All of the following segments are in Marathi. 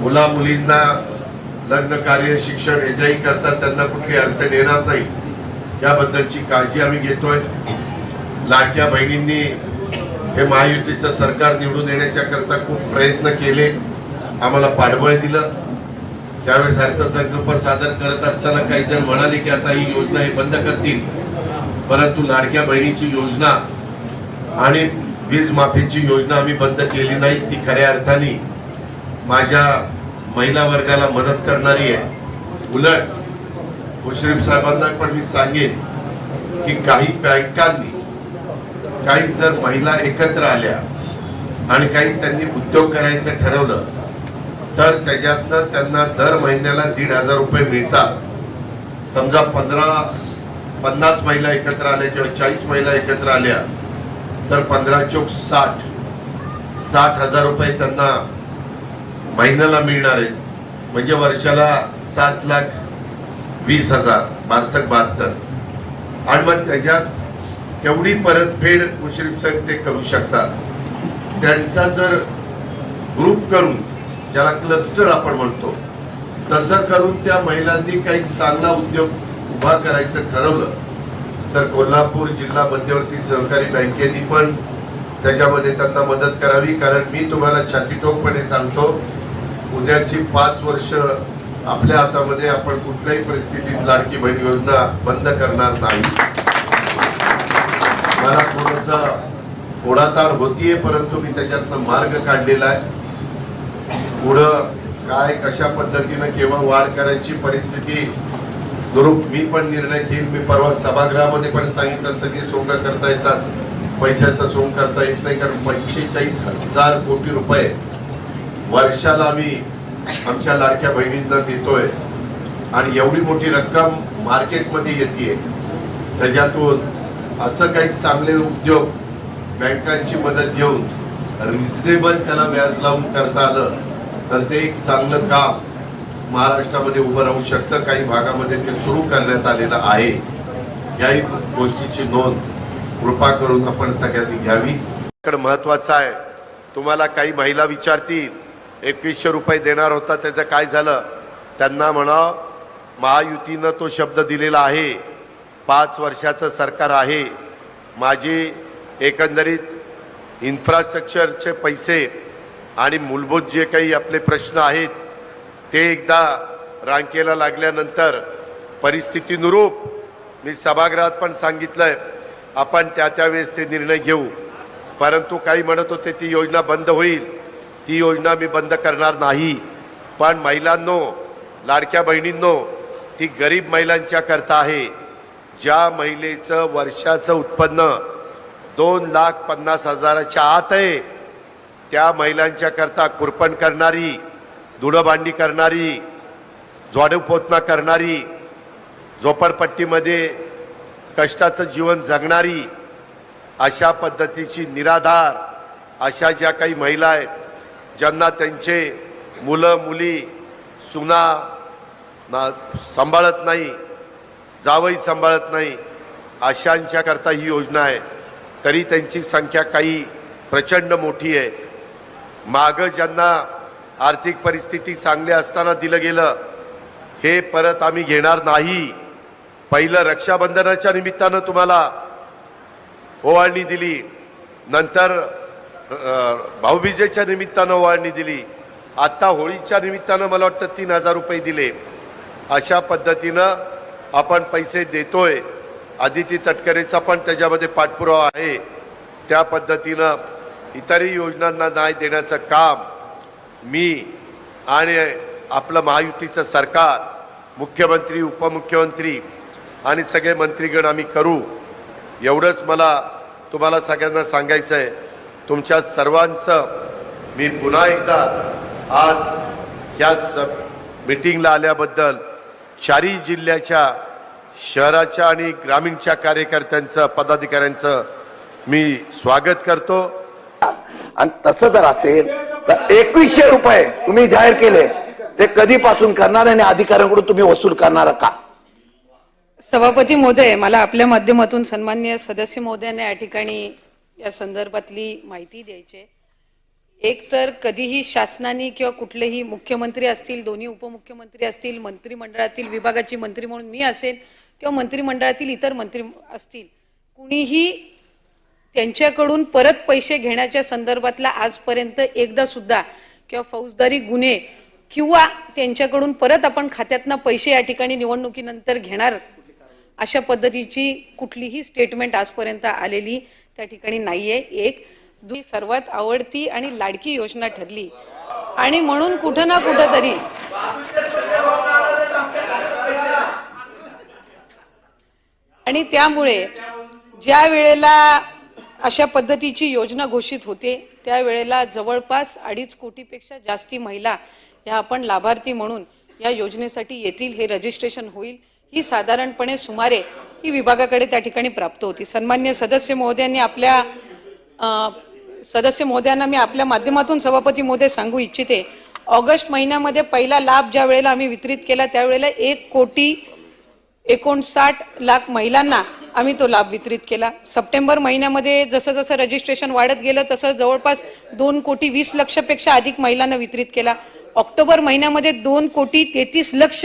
मुला मुलींना लग्न कार्य शिक्षण याच्याही करतात त्यांना कुठली अडचण येणार नाही. याबद्दलची काळजी आम्ही घेतोय. लाडक्या बहिणींनी हे महायुतीचं सरकार निवडून येण्याच्या करता खूप प्रयत्न केले. आम्हाला पाठबळ दिलं. त्यावेळेस अर्थसंकल्प सादर करत असताना काही जण म्हणाले की आता ही योजना हे बंद करतील. परंतु लाडक्या बहिणीची योजना आणि वीज माफीची योजना आम्ही बंद केली नाही ती खऱ्या अर्थाने माझ्या महिला वर्गाला मदत करणारी आहे. उलट मुश्रीफ साहेबांना पण मी सांगेन की काही बँकांनी काही जर महिला एकत्र आल्या आणि काही त्यांनी उद्योग करायचं ठरवलं तर त्याच्यातनं त्यांना दर महिन्याला दीड हजार रुपये मिळतात. समजा पंधरा पन्नास महिला एकत्र आल्या किंवा चाळीस महिला एकत्र आल्या तर पंधरा चोक साठ साठ हजार रुपये त्यांना महिन्याला मिळणार आहेत. म्हणजे वर्षाला सात लाख वीस हजार बारसक बहात्तर. आणि मग त्याच्यात तेवढी परतफेड मुश्रीफ साहेब ते करू शकतात. त्यांचा जर ग्रुप करून ज्याला क्लस्टर आपण म्हणतो तसं करून त्या महिलांनी काही चांगला उद्योग उभा करायचं ठरवलं तर कोल्हापूर जिल्हा मध्यवर्ती सहकारी बँकेने पण त्याच्यामध्ये त्यांना मदत करावी. कारण मी तुम्हाला छातीठोकपणे सांगतो उद्याची पाच वर्ष आपल्या हातामध्ये आपण कुठल्याही परिस्थितीत लाडकी बहीण योजना बंद करणार नाही. मला थोडस ओढाताण होतीये परंतु मी त्याच्यातनं मार्ग काढलेला आहे. पुढं काय कशा पद्धतीनं केव्हा वाढ करायची परिस्थिती दुरुप मी पण निर्णय घेईन मी परवा सभागृहामध्ये पण सांगितलं सगळी सोंग करता येतात. पैशाचा सोंग करता येत नाही कारण पंचेचाळीस हजार कोटी रुपये वर्षाला आम्ही आमच्या लाडक्या बहिणींना देतोय आणि एवढी मोठी रक्कम मार्केटमध्ये येते त्याच्यातून असं काही चांगले उद्योग बँकांची मदत घेऊन रिजनेबल त्याला व्याज लावून करता आलं तर ते एक चांगलं काम महाराष्ट्रामध्ये उभं राहू शकतं. काही भागामध्ये ते सुरू करण्यात आलेलं आहे. याही गोष्टीची नोंद कृपा करून आपण सगळ्यांनी घ्यावी. महत्वाचं आहे तुम्हाला काही महिला विचारतील एकवीसशे रुपये देणार होता त्याचं काय झालं? त्यांना म्हणा महायुतीनं तो शब्द दिलेला आहे पाच वर्षाचं सरकार आहे माझी एकंदरीत इन्फ्रास्ट्रक्चरचे पैसे आणि मूलभूत जे काही आपले प्रश्न आहेत ते एकदा रांकेला लागल्यानंतर परिस्थितीनुरूप मी सभागृहात पण सांगितलंय आपण त्या त्यावेळेस ते निर्णय घेऊ. परंतु काही म्हणत होते ती योजना बंद होईल. ती योजना मी बंद करणार नाही. पण महिलांनो लाडक्या बहिणींनो ती गरीब महिलांच्या करता आहे. ज्या महिलेचं वर्षाचं उत्पन्न दोन लाख पन्नास हजाराच्या आत आहे त्या महिलांच्या करता कुरपण करणारी धुडभांडी करणारी पोतना करणारी झोपडपट्टीमध्ये कष्टाचं जीवन जगणारी अशा पद्धतीची निराधार अशा ज्या काही महिला आहेत ज्यांना त्यांचे मुलं मुली सुना ना सांभाळत नाही जावई सांभाळत नाही अशांच्याकरता ही योजना आहे. तरी त्यांची संख्या काही प्रचंड मोठी आहे. मागं ज्यांना आर्थिक परिस्थिती चांगली असताना दिलं गेलं हे परत आम्ही घेणार नाही. पहिलं रक्षाबंधनाच्या निमित्तानं तुम्हाला ओवाळणी दिली. नंतर भाऊबीजेच्या निमित्तानं वाळणी दिली आत्ता होळीच्या निमित्तानं मला वाटतं तीन हजार रुपये दिले. अशा पद्धतीनं आपण पैसे देतोय. आदिती तटकरेचा पण त्याच्यामध्ये पाठपुरावा आहे. त्या पद्धतीनं इतरही योजनांना न्याय देण्याचं काम मी आणि आपलं महायुतीचं सरकार मुख्यमंत्री उपमुख्यमंत्री आणि सगळे मंत्रीगण आम्ही करू. एवढंच मला तुम्हाला सगळ्यांना सांगायचं आहे तुमच्या सर्वांचं मी पुन्हा एकदा आज या स मिटिंगला आल्याबद्दल चारही जिल्ह्याच्या शहराच्या आणि ग्रामीणच्या कार्यकर्त्यांचं पदाधिकाऱ्यांचं मी स्वागत करतो. आणि तसं जर असेल तर एकवीसशे रुपये तुम्ही जाहीर केले ते कधीपासून करणार आणि अधिकाऱ्यांकडून तुम्ही वसूल करणार का? सभापती महोदय मला आपल्या माध्यमातून सन्मान्य सदस्य महोदयांना या ठिकाणी या संदर्भातली माहिती द्यायची एक तर कधीही शासनाने किंवा कुठलेही मुख्यमंत्री असतील दोन्ही उपमुख्यमंत्री असतील मंत्रिमंडळातील विभागाची मंत्री म्हणून मी असेल किंवा मंत्रिमंडळातील इतर मंत्री असतील कुणीही त्यांच्याकडून परत पैसे घेण्याच्या संदर्भातला आजपर्यंत एकदा सुद्धा किंवा फौजदारी गुन्हे किंवा त्यांच्याकडून परत आपण खात्यातनं पैसे या ठिकाणी निवडणुकीनंतर घेणार अशा पद्धतीची कुठलीही स्टेटमेंट आजपर्यंत आलेली त्या ठिकाणी नाहीये. एक दुसरी सर्वात आवडती आणि लाडकी योजना ठरली. आणि म्हणून कुठं ना कुठं तरी आणि त्यामुळे ज्या वेळेला अशा पद्धतीची योजना घोषित होते त्यावेळेला जवळपास अडीच कोटीपेक्षा जास्ती महिला ह्या आपण लाभार्थी म्हणून या योजनेसाठी येतील हे रजिस्ट्रेशन होईल. ही साधारणपणे सुमारे ही विभागाकडे त्या ठिकाणी प्राप्त होती. सन्मान्य सदस्य महोदयांनी आपल्या सदस्य महोदयांना मी आपल्या माध्यमातून सभापती महोदय सांगू इच्छिते ऑगस्ट महिन्यामध्ये पहिला लाभ ज्या वेळेला आम्ही वितरित केला त्यावेळेला एक कोटी एकोणसाठ लाख महिलांना आम्ही तो लाभ वितरित केला. सप्टेंबर महिन्यामध्ये जसं जसं रजिस्ट्रेशन वाढत गेलं तसं जवळपास दोन कोटी वीस लक्षपेक्षा अधिक महिलांना वितरित केला. ऑक्टोबर महिन्यामध्ये दोन कोटी तेहतीस लक्ष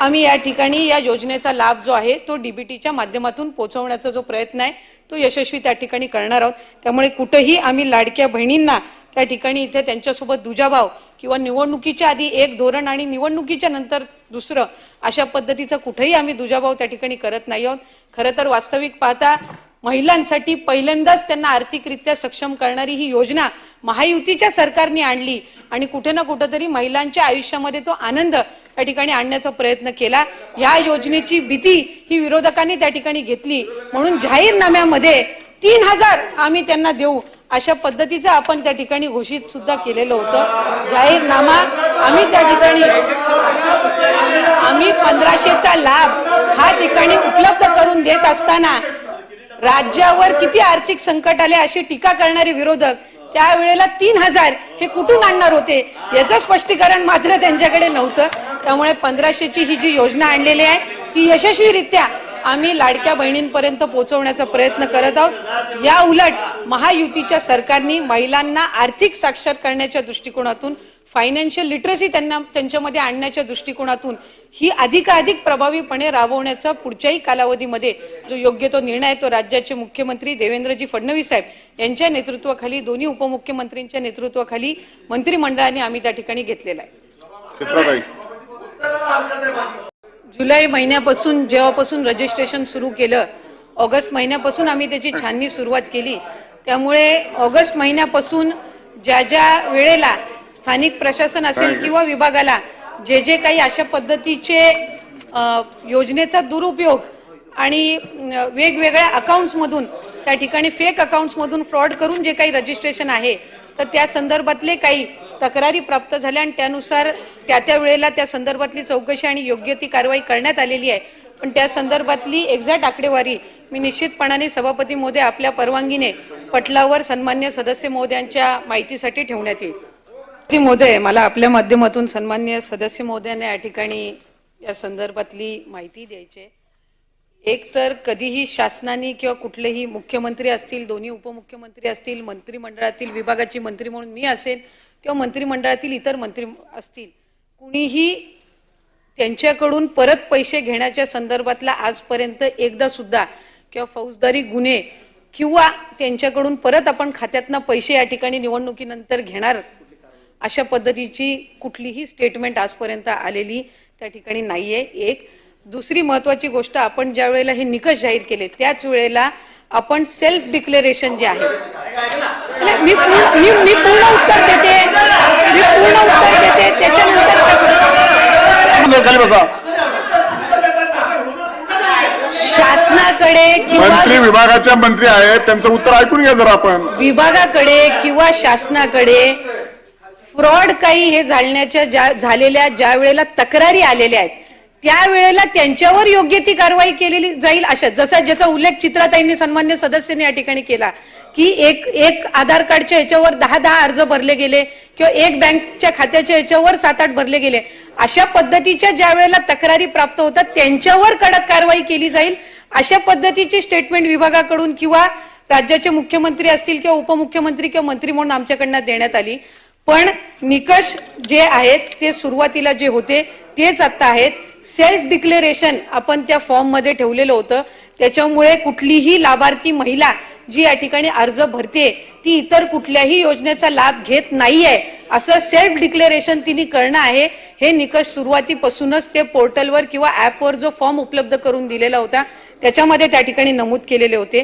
आम्ही या ठिकाणी या योजनेचा लाभ जो आहे तो डीबीटीच्या माध्यमातून पोहोचवण्याचा जो प्रयत्न आहे तो यशस्वी त्या ठिकाणी करणार आहोत. त्यामुळे कुठंही आम्ही लाडक्या बहिणींना त्या ठिकाणी इथे त्यांच्यासोबत दुजाभाव किंवा निवडणुकीच्या आधी एक धोरण आणि निवडणुकीच्या नंतर दुसरं अशा पद्धतीचा कुठेही आम्ही दुजाभाव त्या ठिकाणी करत नाही आहोत. खरं तर वास्तविक पाहता महिलांसाठी पहिल्यांदाच त्यांना आर्थिकरित्या सक्षम करणारी ही योजना महायुतीच्या सरकारने आणली आणि कुठे ना कुठेतरी महिलांच्या आयुष्यामध्ये तो आनंद त्या ठिकाणी आणण्याचा प्रयत्न केला. या योजनेची भीती ही विरोधकांनी त्या ठिकाणी घेतली. म्हणून जाहीरनाम्यामध्ये तीन हजार आम्ही त्यांना देऊ अशा पद्धतीचं आपण त्या ठिकाणी घोषित सुद्धा केलेलं होतं. जाहीरनामा आम्ही त्या ठिकाणी आम्ही पंधराशेचा लाभ हा ठिकाणी उपलब्ध करून देत असताना राज्यावर किती आर्थिक संकट आले अशी टीका करणारे विरोधक त्यावेळेला तीन हजार हे कुठून आणणार होते? याचं स्पष्टीकरण मात्र त्यांच्याकडे नव्हतं. त्यामुळे पंधराशेची ही जी योजना आणलेली आहे ती यशस्वीरित्या आम्ही लाडक्या बहिणींपर्यंत पोहोचवण्याचा प्रयत्न करत आहोत. या उलट महायुतीच्या सरकारने महिलांना आर्थिक साक्षर करण्याच्या दृष्टिकोनातून फायनान्शियल लिटरसी त्यांना त्यांच्यामध्ये आणण्याच्या दृष्टिकोनातून ही अधिकाधिक प्रभावीपणे राबवण्याचा पुढच्याही कालावधीमध्ये जो योग्य तो निर्णय तो राज्याचे मुख्यमंत्री देवेंद्रजी फडणवीस साहेब यांच्या नेतृत्वाखाली दोन्ही उपमुख्यमंत्र्यांच्या नेतृत्वाखाली मंत्रिमंडळाने आम्ही त्या ठिकाणी घेतलेला आहे. जुलै महिन्यापासून जेव्हापासून रजिस्ट्रेशन सुरू केलं ऑगस्ट महिन्यापासून आम्ही त्याची छाननी सुरुवात केली. त्यामुळे ऑगस्ट महिन्यापासून ज्या ज्या वेळेला स्थानिक प्रशासन असेल किंवा विभागाला जे जे काही अशा पद्धतीचे योजनेचा दुरुपयोग आणि वेगवेगळ्या अकाउंट्समधून त्या ठिकाणी फेक अकाउंट्समधून फ्रॉड करून जे काही रजिस्ट्रेशन आहे तर त्या संदर्भातले काही तक्रारी प्राप्त झाल्या आणि त्यानुसार त्या त्या वेळेला त्या संदर्भातली चौकशी आणि योग्य ती कारवाई करण्यात आलेली आहे. पण त्या संदर्भातली एक्झॅक्ट आकडेवारी मी निश्चितपणाने सभापती मोदे आपल्या परवानगीने पटलावर सन्मान्य सदस्य महोदयांच्या माहितीसाठी ठेवण्यात येईल. ती मोदे मला आपल्या माध्यमातून सन्मान्य सदस्य मोदयांना या ठिकाणी या संदर्भातली माहिती द्यायची एक तर कधीही शासनाने किंवा कुठलेही मुख्यमंत्री असतील दोन्ही उपमुख्यमंत्री असतील मंत्रिमंडळातील विभागाची मंत्री म्हणून मी असेल किंवा मंत्रिमंडळातील इतर मंत्री असतील कुणीही त्यांच्याकडून परत पैसे घेण्याच्या संदर्भातला आजपर्यंत एकदा सुद्धा किंवा फौजदारी गुन्हे किंवा त्यांच्याकडून परत आपण खात्यातनं पैसे या ठिकाणी निवडणुकीनंतर घेणार अशा पद्धतीची कुठलीही स्टेटमेंट आजपर्यंत आलेली त्या ठिकाणी नाही आहे एक दुसरी महत्त्वाची गोष्ट आपण ज्या वेळेला हे निकष जाहीर केले त्याच वेळेला आपण सेल्फ डिक्लेरेशन जे आहे. मी पूर्ण मी मी पूर्ण उत्तर देते. मी पूर्ण उत्तर देते. त्याच्यानंतर शासनाकडे किंवा मंत्री विभागाच्या मंत्री आहेत त्यांचं उत्तर ऐकून घ्या जरा आपण. विभागाकडे किंवा शासनाकडे फ्रॉड काही हे झालण्याच्या ज्या झालेल्या ज्या वेळेला तक्रारी आलेल्या आहेत त्यावेळेला त्यांच्यावर योग्य ती कारवाई केलेली जाईल अशा जसा ज्याचा उल्लेख चित्राताईंनी सन्मान्य सदस्यांनी या ठिकाणी केला की एक एक आधार कार्डच्या ह्याच्यावर दहा दहा अर्ज भरले गेले किंवा एक बँकच्या खात्याच्या ह्याच्यावर सात आठ भरले गेले. अशा पद्धतीच्या ज्या वेळेला तक्रारी प्राप्त होतात त्यांच्यावर कडक कारवाई केली जाईल अशा पद्धतीची स्टेटमेंट विभागाकडून किंवा राज्याचे मुख्यमंत्री असतील किंवा उपमुख्यमंत्री किंवा मंत्री म्हणून आमच्याकडनं देण्यात आली. पण निकष जे आहेत ते सुरुवातीला जे होते तेच आता आहेत. सेल्फ डिक्लेरेशन आपण त्या फॉर्ममध्ये ठेवलेलं होतं. त्याच्यामुळे कुठलीही लाभार्थी महिला जी या ठिकाणी अर्ज भरते ती इतर कुठल्याही योजनेचा लाभ घेत नाहीये. असं सेल्फ डिक्लेरेशन तिने करणं आहे. हे निकष सुरुवातीपासूनच ते पोर्टलवर किंवा ऍपवर जो फॉर्म उपलब्ध करून दिलेला होता त्याच्यामध्ये त्या ठिकाणी नमूद केलेले होते.